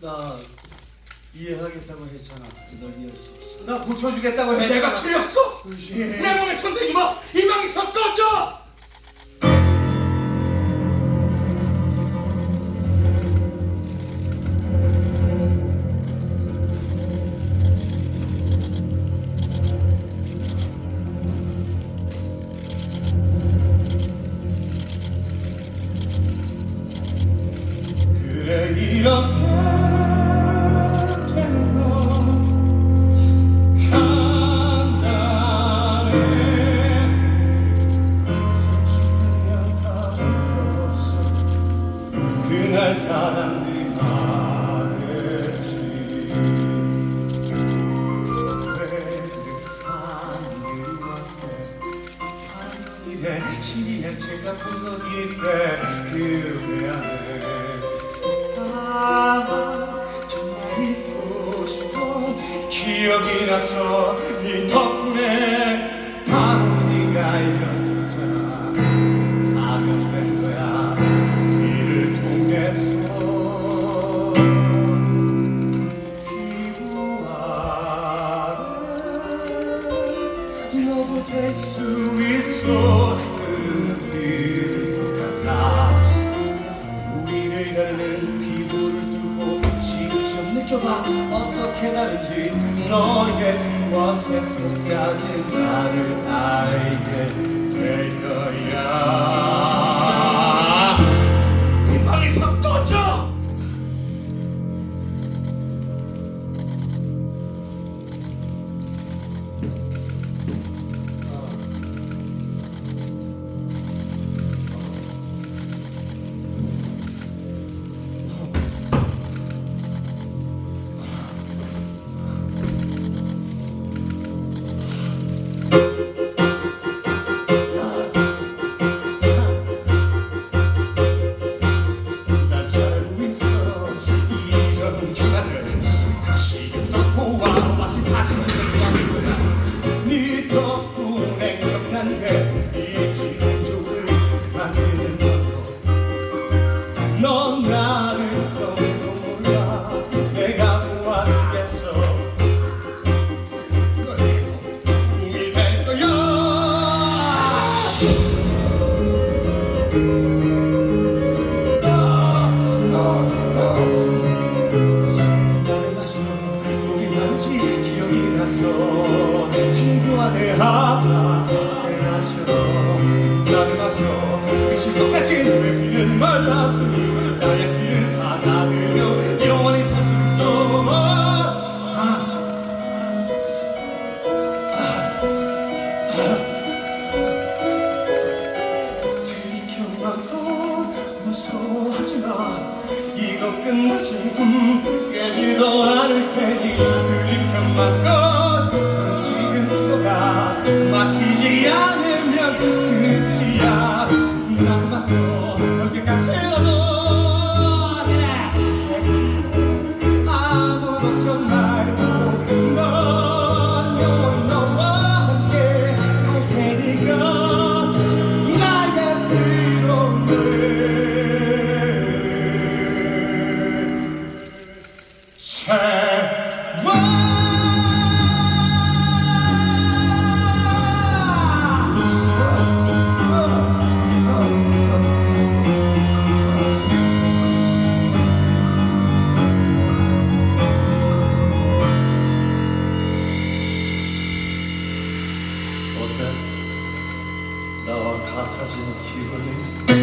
나 이해하겠다고 했잖아. 널 이해할 수 없어. 나 고쳐주겠다고 했잖아. 내가 틀렸어. 그렇지. 내 몸에 손대지 마. 이방에서 꺼져. 이렇게 신기한 제가 보석이래 그래 안에 아마 정말 잊고 싶던 기억이 나서 네 덕분에 바로 네가 이겼 어떻게 다른지 너의 피와 세포까지 나를 알게 될 거야 피부와 내 하나 때나처럼 나를 마셔. 것 같이 너의 피는 말랐으니 나의 피를 받아들여 영원히 살수 있어. 아, 들이켜만 무서워하지 마. 이건 끝나신 꿈 깨지도 않을 테니 들이켜만 죽어가 마시지 않으면 끝이야. 날 마셔. 언제까지라도 그래. 아무 걱정 말고 넌 영원히 너와 함께 할 테니까. 나의 어 같아지는 기분이?